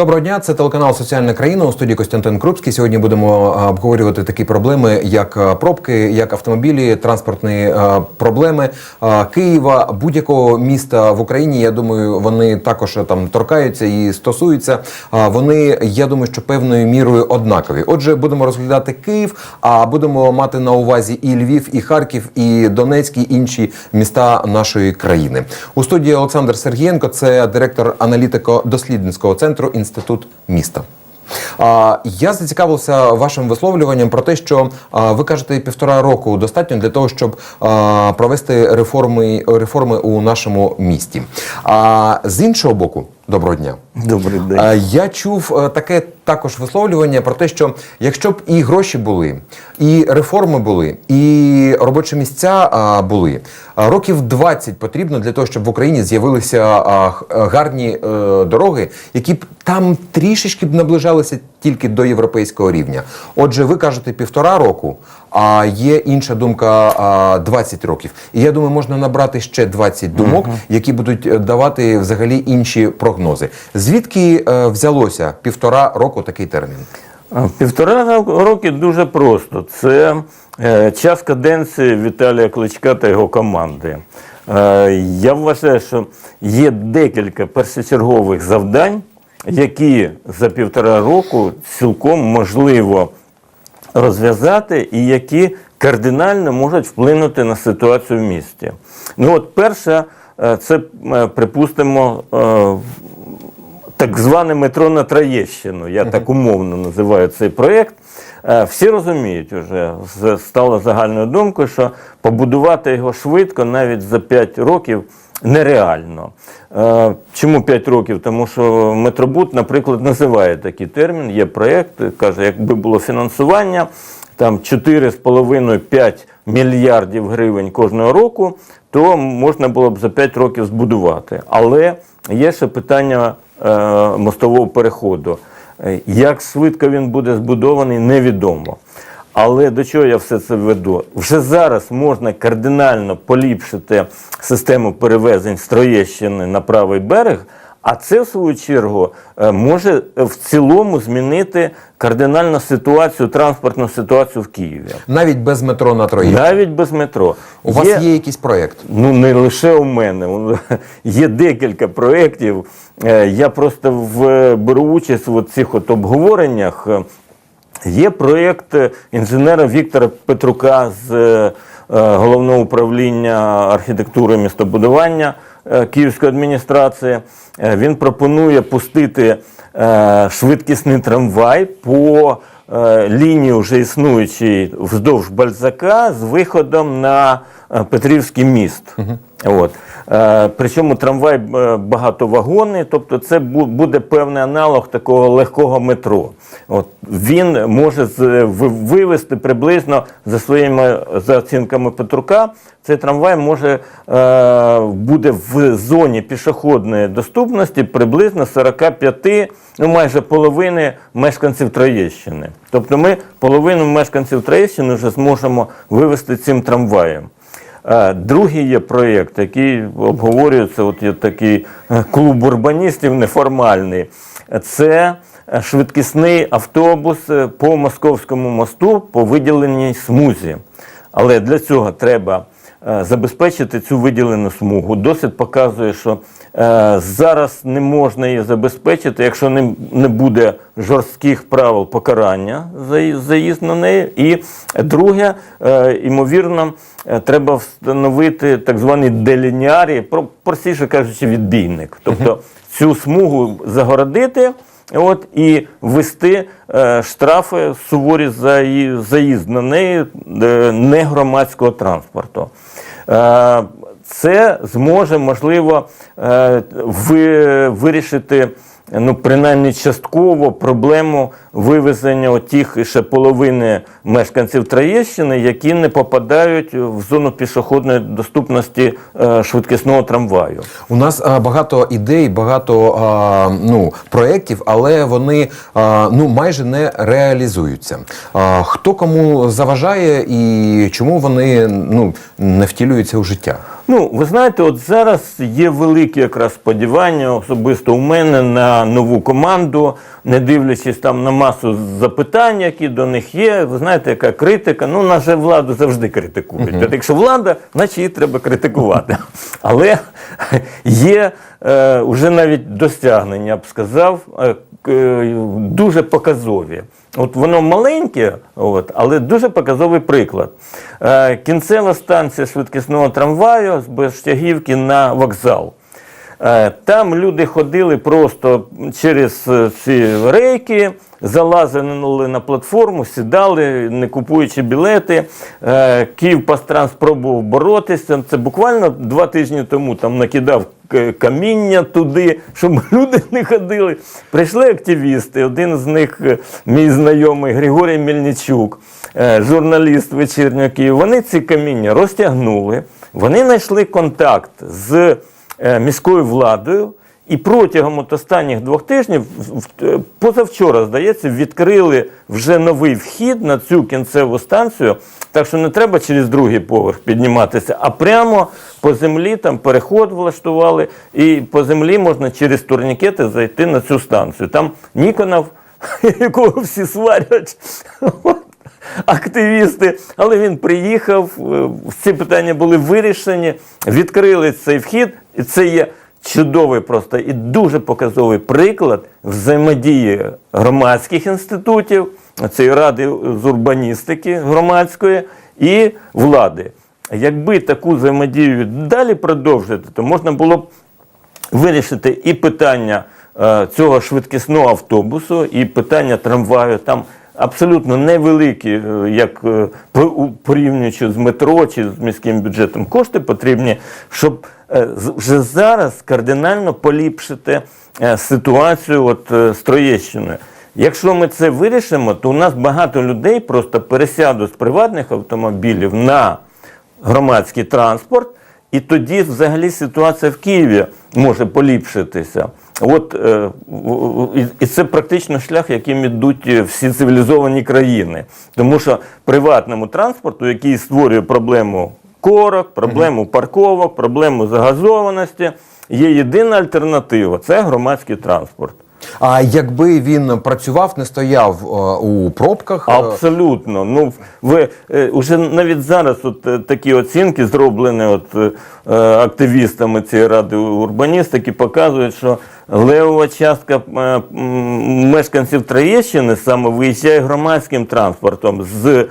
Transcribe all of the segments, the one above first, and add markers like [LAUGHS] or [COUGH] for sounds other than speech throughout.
Доброго дня, це телеканал Соціальна країна у студії Костянтин Крупський. Сьогодні будемо обговорювати такі проблеми, як пробки, як автомобілі, транспортні проблеми Києва, будь-якого міста в Україні. Я думаю, вони також там торкаються і стосуються. Вони, я думаю, що певною мірою однакові. Отже, будемо розглядати Київ, а будемо мати на увазі і Львів, і Харків, і Донецьк, і інші міста нашої країни. У студії Олександр Сергієнко, це директор аналітико-дослідницького центру Інститут міста. Я зацікавився вашим висловлюванням про те, що ви кажете, півтора року достатньо для того, щоб провести реформи, реформи у нашому місті. А з іншого боку, доброго дня. Добрий день. Я чув е, таке також висловлювання про те, що якщо б і гроші були, і реформи були, і робочі місця а, були, а, років 20 потрібно для того, щоб в Україні з'явилися а, гарні е, дороги, які б там трішечки б наближалися тільки до європейського рівня. Отже, ви кажете півтора року, а є інша думка а, 20 років. І я думаю, можна набрати ще 20 думок, які будуть е, давати взагалі інші прогнози. Звідки е, взялося півтора року такий термін? Півтора роки дуже просто. Це е, час каденції Віталія Кличка та його команди. Е, я вважаю, що є декілька першочергових завдань, які за півтора року цілком можливо розв'язати і які кардинально можуть вплинути на ситуацію в місті. Ну от перше, це, е, припустимо, так зване метро на Троєщину, я так умовно називаю цей проєкт. Е, Всі розуміють вже, стало загальною думкою, що побудувати його швидко навіть за 5 років нереально. Е, Чому 5 років? Тому що Метробут, наприклад, називає такий термін, є проєкт, каже, якби було фінансування, там 4,5-5 мільярдів гривень кожного року, то можна було б за 5 років збудувати. Але є ще питання е, мостового переходу. Е, Як швидко він буде збудований, невідомо. Але до чого я все це веду? Вже зараз можна кардинально поліпшити систему перевезень з Троєщини на правий берег, а це, в свою чергу, е, може е, в цілому змінити кардинально ситуацію, транспортну ситуацію в Києві. Навіть без метро на Троєщині. Навіть без метро. У вас є якийсь проєкт? Ну, не лише у мене. [LAUGHS] Є декілька проєктів. Е, Я просто в, беру участь в цих от обговореннях. Є проєкт інженера Віктора Петрука з головного управління архітектури містобудування Київської адміністрації. Е, Він пропонує пустити е, швидкісний трамвай по е, лінії вже існуючій вздовж Бальзака з виходом на е, Петрівський міст. От. Е, Причому трамвай е, багатовагонний, тобто це буде певний аналог такого легкого метро. От. Він може з- ви- вивести приблизно за своїми за оцінками Петрука, цей трамвай може е, буде в зоні пішохідної доступності приблизно 45, ну майже половини мешканців Троєщини. Тобто ми половину мешканців Троєщини вже зможемо вивести цим трамваєм. Другий є проєкт, який обговорюється, от є такий е, клуб урбаністів неформальний. Це е, швидкісний автобус е, по Московському мосту по виділеній смузі. Але для цього треба забезпечити цю виділену смугу. Досвід показує, що е, зараз не можна її забезпечити, якщо не, буде жорстких правил покарання за заїзд на неї. І друге, е, ймовірно, е, треба встановити так званий делініарій, про- простіше кажучи, відбійник. Тобто цю смугу загородити. От і ввести е, штрафи суворі за заїзд на неї е, не громадського транспорту. Е, це зможе можливо е, ви, вирішити. Ну, принаймні частково проблему вивезення тих ще половини мешканців Троєщини, які не попадають в зону пішохідної доступності е, швидкісного трамваю. У нас багато ідей, багато ну, проєктів, але вони ну, майже не реалізуються. Хто кому заважає і чому вони ну, не втілюються у життя? Ну, ви знаєте, от зараз є великі якраз сподівання, особисто у мене на нову команду, не дивлячись там на масу запитань, які до них є. Ви знаєте, яка критика? Ну, наша владу завжди критикують. От Якщо влада, значить її треба критикувати. Але [LAUGHS] є е, вже навіть досягнення, я б сказав, е, е, дуже показові. От воно маленьке, от, але дуже показовий приклад. Е, кінцева станція швидкісного трамваю з Безштягівки на вокзал. Е, Там люди ходили просто через е, ці рейки, залазили на платформу, сідали, не купуючи білети. Е, Київпастранс спробував боротися. Це буквально два тижні тому там накидав каміння туди, щоб [LAUGHS] люди не ходили. Прийшли активісти. Один з них, мій знайомий Григорій Мельничук, журналіст вечірнього Києва. Вони ці каміння розтягнули. Вони знайшли контакт з міською владою. І протягом от останніх двох тижнів, е, позавчора, здається, відкрили вже новий вхід на цю кінцеву станцію. Так що не треба через другий поверх підніматися, а прямо по землі там переход влаштували, і по землі можна через турнікети зайти на цю станцію. Там Ніконов, [LAUGHS] якого всі сварять. [LAUGHS] активісти, але він приїхав, е, ці питання були вирішені, відкрили цей вхід, і це є чудовий просто і дуже показовий приклад взаємодії громадських інститутів, цієї ради з урбаністики громадської і влади. Якби таку взаємодію далі продовжити, то можна було б вирішити і питання е, цього швидкісного автобусу, і питання трамваю. Там абсолютно невеликі, е, як е, порівнюючи з метро чи з міським бюджетом, кошти потрібні, щоб вже зараз кардинально поліпшити е, ситуацію от, е, з Троєщиною. Якщо ми це вирішимо, то у нас багато людей просто пересядуть з приватних автомобілів на громадський транспорт, і тоді взагалі ситуація в Києві може поліпшитися. От, е, і- це практично шлях, яким ідуть е, всі цивілізовані країни. Тому що приватному транспорту, який створює проблему корок, проблему парковок, проблему загазованості, є єдина альтернатива це громадський транспорт. А якби він працював, не стояв е, у пробках, е, Абсолютно. Ну ви е, уже навіть зараз от такі оцінки зроблені от активістами цієї ради урбаністики, показують, що левова частка мешканців Троєщини саме виїжджає громадським транспортом з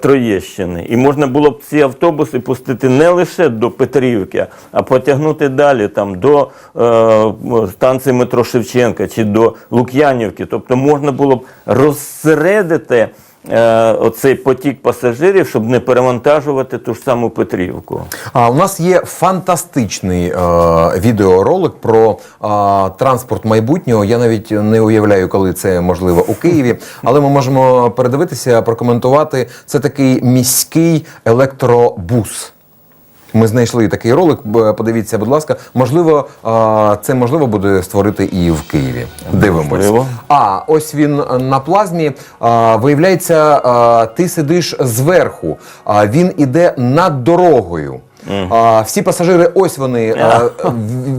Троєщини. І можна було б ці автобуси пустити не лише до Петрівки, а потягнути далі там до е, станції метро Шевченка чи до Лук'янівки. Тобто можна було б розсередити е, оцей потік пасажирів, щоб не перевантажувати ту ж саму Петрівку. А у нас є фантастичний е, відеоролик про е, транспорт майбутнього. Я навіть не уявляю, коли це можливо у Києві, [LAUGHS] але ми можемо передивитися, прокоментувати. Це такий міський електробус. Ми знайшли такий ролик. Подивіться, будь ласка. Можливо, це можливо буде створити і в Києві. Дивимось. А ось він на плазмі. Виявляється, ти сидиш зверху. А він іде над дорогою. А, всі пасажири, ось вони. А,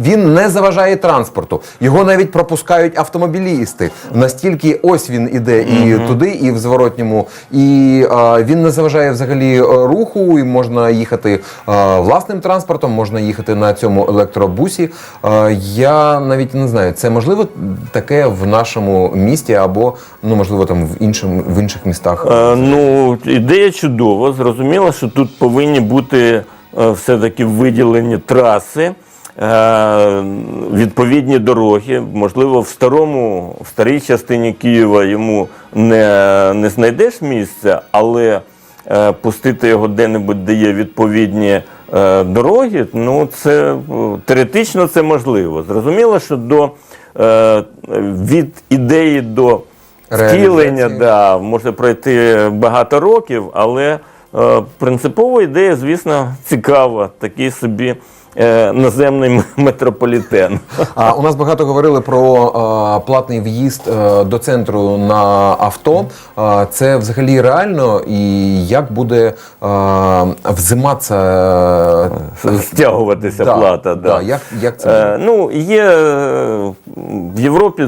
він не заважає транспорту. Його навіть пропускають автомобілісти. Настільки ось він іде і туди, і в зворотньому. І а, він не заважає взагалі е, руху. І можна їхати а, власним транспортом, можна їхати на цьому електробусі. А, я навіть не знаю, це можливо таке в нашому місті або ну можливо там в іншому в інших містах. Е, ну, ідея чудова. Зрозуміло, що тут повинні бути е, все-таки виділені траси, е, відповідні дороги. Можливо, в старому, в старій частині Києва йому не, не знайдеш місця, але е, пустити його де-небудь, де є відповідні е, дороги, ну це е, теоретично це можливо. Зрозуміло, що до е, від ідеї до втілення, да, може пройти багато років, але е, принципова ідея, звісно, цікава. Такий собі е, наземний метрополітен. А у нас багато говорили про е, платний в'їзд е, до центру на авто. Е, це взагалі реально, і як буде е, взиматися е, Стягуватися да, плата. Да, як, як це? Е, ну, є е, в Європі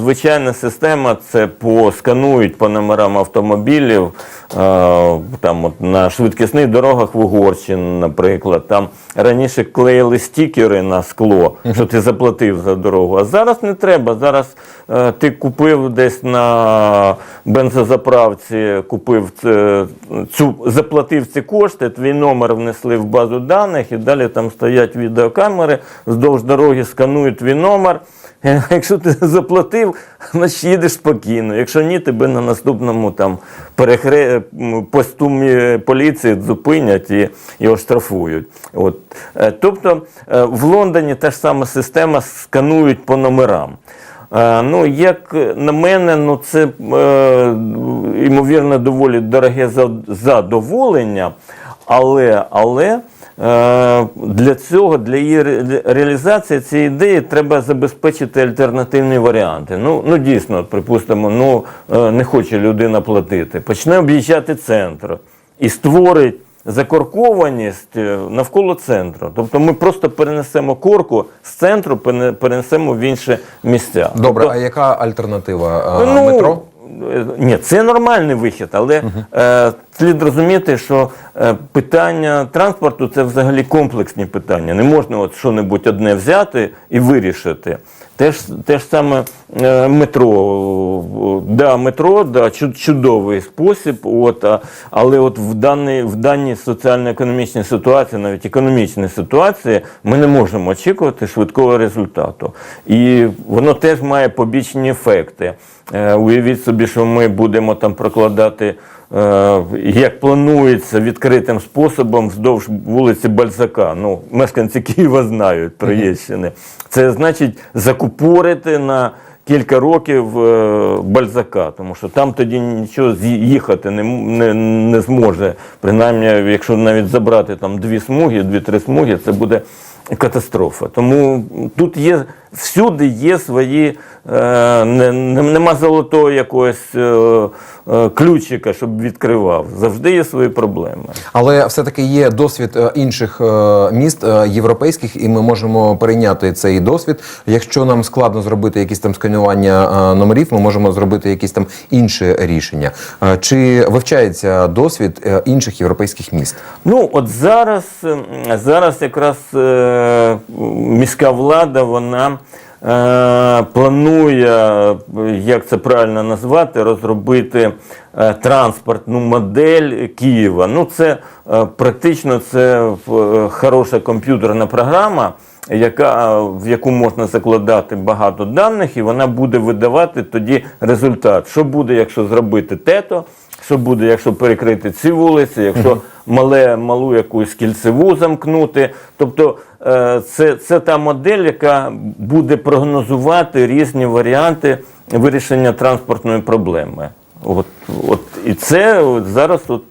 звичайна система, це по сканують по номерам автомобілів. Е, там от на швидкісних дорогах в Угорщині, наприклад, там раніше клеїли стікери на скло, що ти заплатив за дорогу. А зараз не треба. Зараз е, ти купив десь на бензозаправці, купив це- цю, заплатив ці кошти, твій номер внесли в базу даних, і далі там стоять відеокамери, вздовж дороги сканують твій номер. Якщо ти [LAUGHS] заплатив, значить їдеш спокійно. Якщо ні, тебе на наступному там перехре... посту поліції зупинять і, і оштрафують. От. Е, Тобто е, в Лондоні та ж сама система сканують по номерам. Е, Ну, як на мене, ну це ймовірно доволі дороге задоволення, але, але для цього, для її реалізації цієї ідеї треба забезпечити альтернативні варіанти. Ну, ну дійсно, припустимо, ну е, не хоче людина платити, почне об'їжджати центр і створить закоркованість е, навколо центру. Тобто ми просто перенесемо корку з центру, перенесемо в інші місця. Добре, Тобто, а яка альтернатива? Е, ну, Метро? Ні, це нормальний вихід, але е, слід розуміти, що е, питання транспорту це взагалі комплексні питання. Не можна от що-небудь одне взяти і вирішити. Те ж, те ж саме е, метро. Да, метро, да, чудовий спосіб, от, але от в, даній, в даній соціально-економічній ситуації, навіть економічній ситуації, ми не можемо очікувати швидкого результату. І воно теж має побічні ефекти. Е, Уявіть собі, що ми будемо там прокладати, як планується, відкритим способом вздовж вулиці Бальзака. Ну, мешканці [LAUGHS] Києва знають Троєщини. Це значить закупорити на кілька років е, Бальзака, тому що там тоді нічого з'їхати не, не, не зможе. Принаймні, якщо навіть забрати там дві смуги, дві-три смуги, це буде катастрофа. Тому тут є всюди є свої, е, нема золотого якогось е, е, ключика, щоб відкривав. Завжди є свої проблеми. Але все-таки є досвід е, інших е, міст е, європейських, і ми можемо перейняти цей досвід. Якщо нам складно зробити якісь там сканування е, номерів, ми можемо зробити якісь там інші рішення. Е, Чи вивчається досвід е, інших європейських міст? Ну, от зараз, ем, зараз якраз е, міська влада, вона е, планує, е, як це правильно назвати, розробити е, транспортну модель Києва. Ну, це е, практично це хороша комп'ютерна програма. Яка, в яку можна закладати багато даних, і вона буде видавати тоді результат. Що буде, якщо зробити тето, що буде, якщо перекрити ці вулиці, якщо мале, малу якусь кільцеву замкнути. Тобто це, це та модель, яка буде прогнозувати різні варіанти вирішення транспортної проблеми. От, от, і це от зараз от,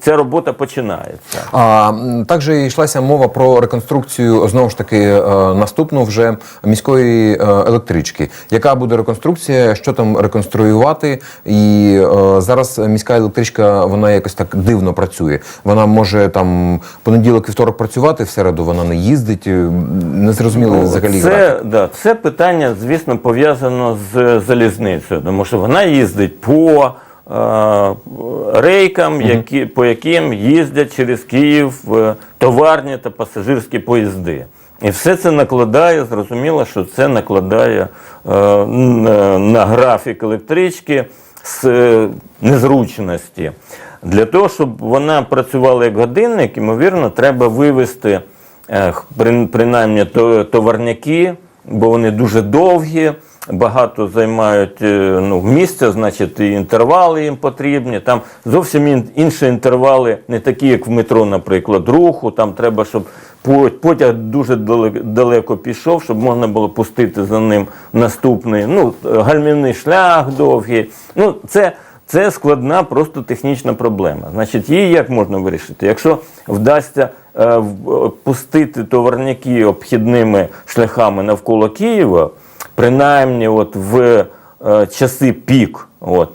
ця робота починається. А також йшлася мова про реконструкцію знову ж таки е, наступну вже міської е, електрички. Яка буде реконструкція? Що там реконструювати? І е, зараз міська електричка вона якось так дивно працює. Вона може там понеділок, вівторок працювати, в середу вона не їздить. Не зрозуміло взагалі. Це, да, це питання, звісно, пов'язано з залізницею, тому що вона їздить по рейкам, які, по яким їздять через Київ е, товарні та пасажирські поїзди. І все це накладає, зрозуміло, що це накладає е, на, на графік електрички з е, незручності. Для того, щоб вона працювала як годинник, ймовірно, треба вивести е, принаймні товарняки, бо вони дуже довгі, багато займають е, ну, місця, значить, і інтервали їм потрібні. Там зовсім інші інтервали, не такі, як в метро, наприклад, руху. Там треба, щоб потяг дуже далеко, пішов, щоб можна було пустити за ним наступний. Ну, гальмівний шлях довгий. Ну, це. Це складна, просто технічна проблема. Значить, її як можна вирішити? Якщо вдасться е, пустити товарняки обхідними шляхами навколо Києва, принаймні от в е, часи пік, от,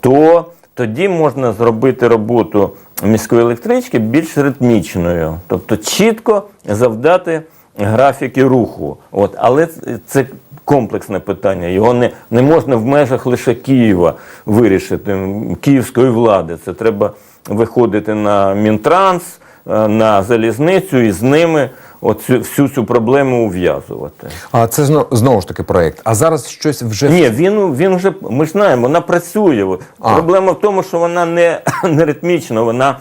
то тоді можна зробити роботу міської електрички більш ритмічною, тобто чітко завдати графіки руху. От, але це- комплексне питання. Його не, не можна в межах лише Києва вирішити, київської влади. Це треба виходити на Мінтранс, на залізницю і з ними оцю, всю цю проблему ув'язувати. А це зно- знову ж таки проект. А зараз щось вже Ні, він, він вже, ми ж знаємо, вона працює. А. Проблема в тому, що вона не, [CLEARS THROAT] не ритмічна, вона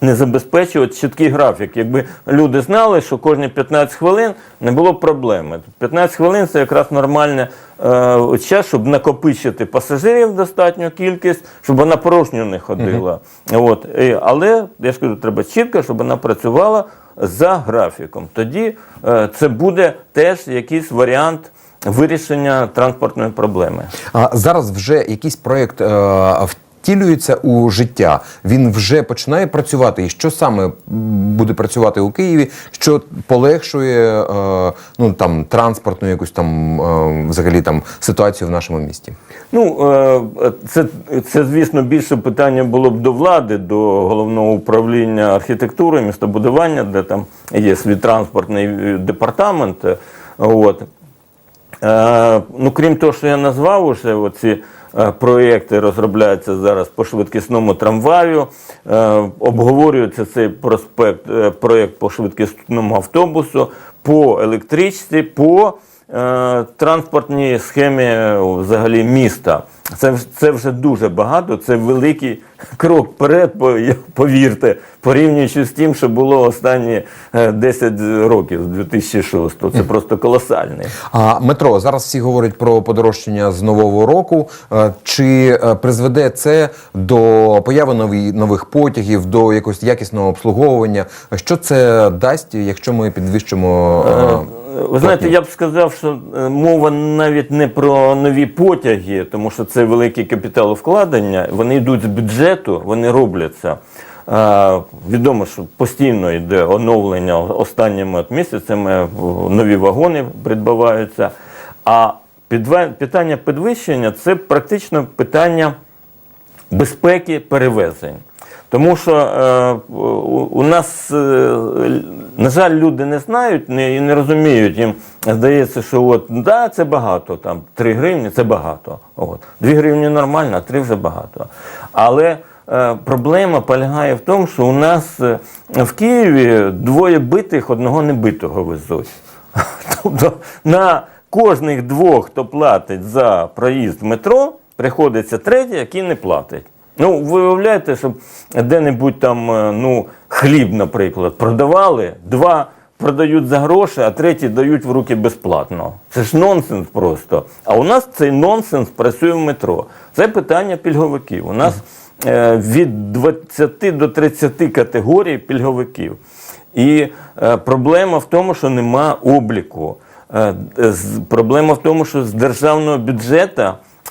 не забезпечує чіткий графік. Якби люди знали, що кожні 15 хвилин не було б проблеми. 15 хвилин це якраз нормальний е, час, щоб накопичити пасажирів достатню кількість, щоб вона порожньо не ходила. От. І, але я ж кажу, треба чітко, щоб вона працювала за графіком. Тоді е, це буде теж якийсь варіант вирішення транспортної проблеми. А зараз вже якийсь проект е, втілюється у життя. Він вже починає працювати. І що саме буде працювати у Києві, що полегшує е, ну там транспортну якусь там е, взагалі там ситуацію в нашому місті? Ну, е, це, це, звісно, більше питання було б до влади, до головного управління архітектури, містобудування, де там є свій транспортний департамент. От. Е, ну, крім того, що я назвав уже оці проєкти розробляються зараз по швидкісному трамваю. Е, обговорюється цей проспект, Проект проєкт по швидкісному автобусу, по електричці, по е, транспортній схемі е, взагалі міста. Це, це вже дуже багато, це великий [LAUGHS] крок вперед, повірте, порівнюючи з тим, що було останні е, 10 років з 2006 Це просто колосальний. А метро зараз всі говорять про подорожчання з нового року. Е, Чи е, призведе це до появи нові, нових потягів, до якогось якісного обслуговування? Що це дасть, якщо ми підвищимо? Ви знаєте, я б сказав, що е, мова навіть не про нові потяги, тому що це великі капіталовкладення. Вони йдуть з бюджету, вони робляться. Е, Відомо, що постійно йде оновлення останніми місяцями, нові вагони придбаваються. А питання підвищення це практично питання безпеки перевезень. Тому що е, у, нас, е, на жаль, люди не знають не, і не розуміють. Їм здається, що от, да, це багато, там 3 гривні це багато. От. 2 гривні нормально, а 3 вже багато. Але е, проблема полягає в тому, що у нас е, в Києві двоє битих, одного небитого везуть. [LAUGHS] Тобто на кожних двох, хто платить за проїзд в метро, приходиться третій, який не платить. Ну, ви уявляєте, щоб де-небудь там е, ну, хліб, наприклад, продавали, два продають за гроші, а треті дають в руки безплатно. Це ж нонсенс просто. А у нас цей нонсенс працює в метро. Це питання пільговиків. У нас е, від 20 до 30 категорій пільговиків. І е, проблема в тому, що нема обліку. Е, з- проблема в тому, що з державного бюджету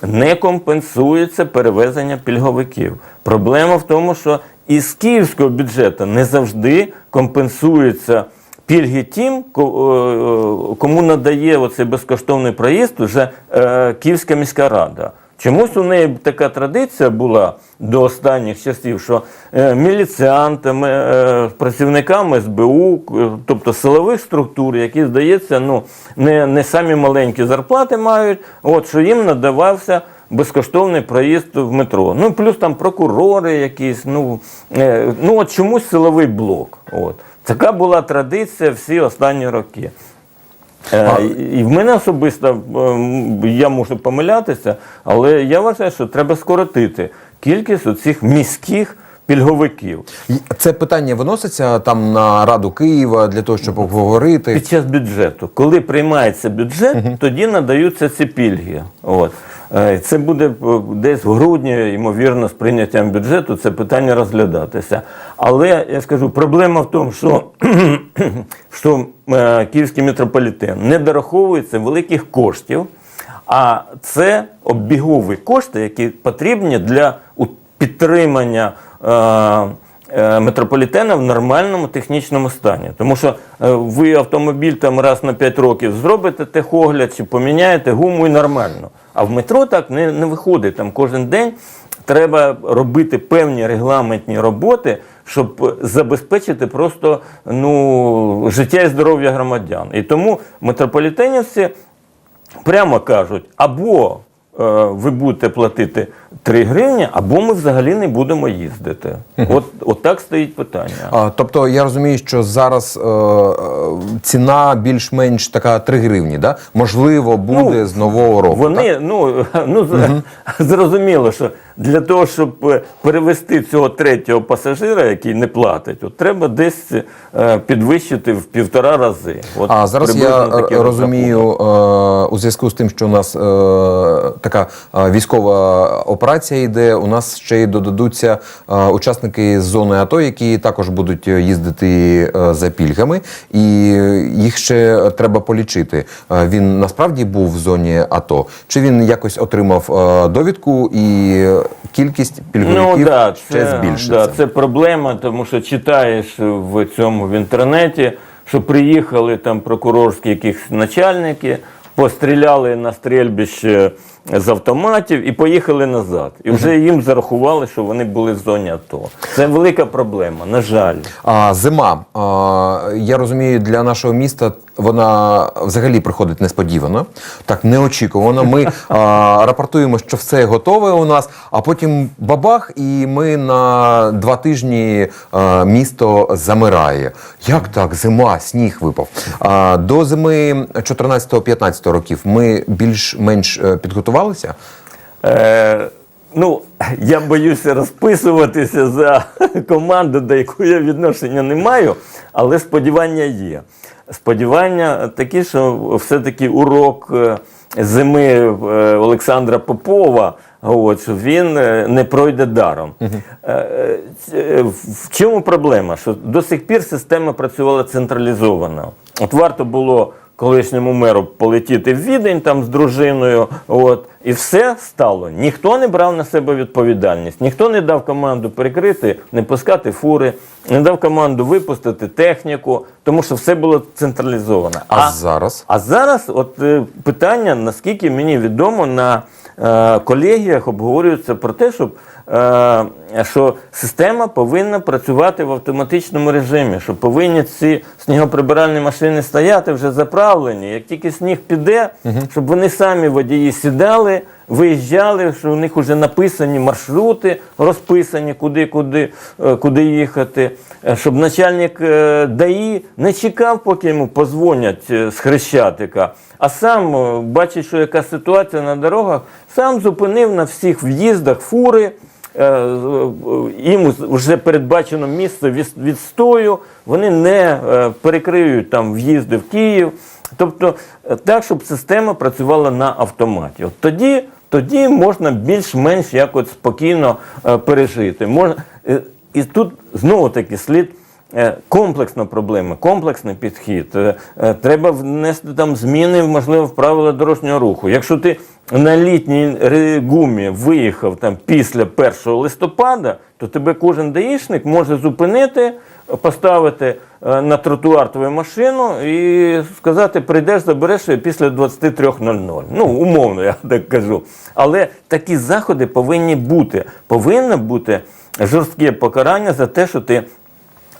не компенсується перевезення пільговиків. Проблема в тому, що із київського бюджету не завжди компенсуються пільги тим, е, е, кому надає оцей безкоштовний проїзд вже е, Київська міська рада. Чомусь у неї така традиція була до останніх часів, що е, міліціантами, е, працівниками СБУ, е, тобто силових структур, які, здається, ну, не, не самі маленькі зарплати мають, от, що їм надавався безкоштовний проїзд в метро. Ну, плюс там прокурори якісь, ну, ну от чомусь силовий блок. От. Така була традиція всі останні роки. Е, І в мене особисто ем, я можу помилятися, але я вважаю, що треба скоротити кількість оцих міських пільговиків. Це питання виноситься там на Раду Києва для того, щоб обговорити. Під час бюджету. Коли приймається бюджет, тоді надаються ці пільги. От. Е, Це буде е, десь в грудні, ймовірно, з прийняттям бюджету це питання розглядатися. Але я скажу, проблема в тому, що, [CLEARS THROAT] що е, Київський метрополітен не дораховується великих коштів, а це обігові кошти, які потрібні для підтримання. е, е, метрополітена в нормальному технічному стані. Тому що е, ви автомобіль там раз на 5 років зробите техогляд чи поміняєте гуму і нормально. А в метро так не, не виходить. Там кожен день треба робити певні регламентні роботи, щоб забезпечити просто ну, життя і здоров'я громадян. І тому метрополітенівці прямо кажуть, або е, ви будете платити 3 гривні, або ми взагалі не будемо їздити. От, от так стоїть питання. А, тобто я розумію, що зараз е, е, ціна більш-менш така 3 гривні, да? можливо, буде Ну, з нового року. так? Ну, [LAUGHS] ну [LAUGHS] зрозуміло, що для того, щоб е, перевести цього третього пасажира, який не платить, от треба десь е, підвищити в півтора рази. От А зараз я розумію е, у зв'язку з тим, що у нас е, така е, військова операція йде. У нас ще й додадуться е, учасники з зони АТО, які також будуть їздити е, за пільгами, і їх ще треба полічити. Е, Він насправді був в зоні АТО, чи він якось отримав довідку і кількість пільговиків Ну, да, ще це, збільшиться. да, це проблема, тому що читаєш в цьому в інтернеті, що приїхали там прокурорські якісь начальники, постріляли на стрільбище з автоматів і поїхали назад. І вже їм зарахували, що вони були в зоні АТО. Це велика проблема, на жаль. А, зима. А, я розумію, для нашого міста вона взагалі приходить несподівано, так неочікувано. Ми а, рапортуємо, що все готове у нас, а потім бабах, і ми на два тижні а, місто замирає. Як так? Зима, сніг випав. А, до зими 14-15 років ми більш-менш е, підготувалися. Е, ну, я боюся розписуватися за [LAUGHS] команду, до якої я відношення не маю, але сподівання є. Сподівання такі, що все-таки урок е, зими е, Олександра Попова. От, що він е, не пройде даром. В чому проблема? Що до сих пір система працювала централізовано. От варто було колишньому меру полетіти в Відень там з дружиною, от, і все стало. Ніхто не брав на себе відповідальність, ніхто не дав команду перекрити, не пускати фури, не дав команду випустити техніку, тому що все було централізовано. А зараз? А зараз от е, питання, наскільки мені відомо, на е, колегіях обговорюється про те, щоб, що система повинна працювати в автоматичному режимі, що повинні ці снігоприбиральні машини стояти вже заправлені. Як тільки сніг піде, щоб вони самі водії сідали. Виїжджали, що у них вже написані маршрути, розписані, куди, куди, е, куди їхати, Е, щоб начальник е, ДАІ не чекав, поки йому позвонять е, з Хрещатика, а сам е, бачить, що яка ситуація на дорогах, сам зупинив на всіх в'їздах фури. Е, Їм вже передбачено місце відстою, вони не е, перекриють там в'їзди в Київ. Тобто е, так, щоб система працювала на автоматі. От тоді, тоді можна більш-менш якось спокійно пережити. Можна, і тут знову таки слід. Комплексна проблема, комплексний підхід. Треба внести там зміни, можливо, в правила дорожнього руху. Якщо ти на літній гумі виїхав там після 1 листопада, то тебе кожен даїшник може зупинити, поставити е, на тротуар твою машину і сказати, прийдеш, забереш її після 23.00. Ну, умовно, я так кажу. Але такі заходи повинні бути. Повинно бути жорстке покарання за те, що ти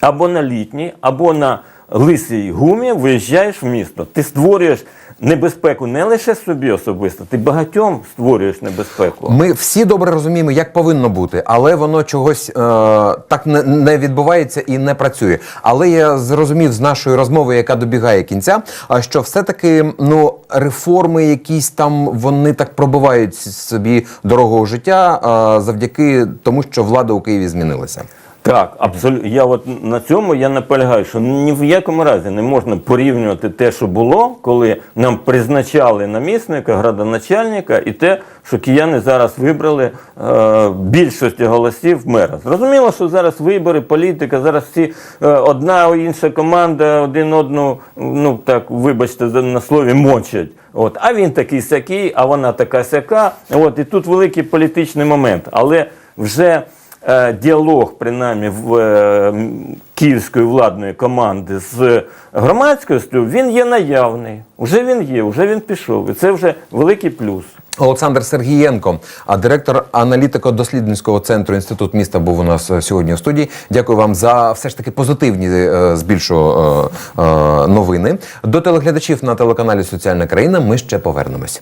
або на літній, або на лисій гумі виїжджаєш в місто. Ти створюєш небезпеку не лише собі особисто, ти багатьом створюєш небезпеку. Ми всі добре розуміємо, як повинно бути, але воно чогось е, так не, не відбувається і не працює. Але я зрозумів з нашої розмови, яка добігає кінця, що все-таки ну реформи, якісь там вони так пробивають собі дорогу життя е, завдяки тому, що влада у Києві змінилася. Так, абсолютно. Я от на цьому я наполягаю, що ні в якому разі не можна порівнювати те, що було, коли нам призначали намісника, градоначальника, і те, що кияни зараз вибрали е, більшості голосів мера. Зрозуміло, що зараз вибори, політика, зараз всі е, одна інша команда один одну, ну так, вибачте, на слові мочать. От, а він такий сякий, а вона така сяка. От, і тут великий політичний момент. Але вже діалог, принаймні, в е, київської владної команди з громадськістю, він є наявний. Уже він є, вже він пішов. І це вже великий плюс. Олександр Сергієнко, а директор аналітико-дослідницького центру інститут міста, був у нас е, сьогодні у студії. Дякую вам за все ж таки позитивні е, збільшого е, е, новини. До телеглядачів на телеканалі Соціальна країна. Ми ще повернемось.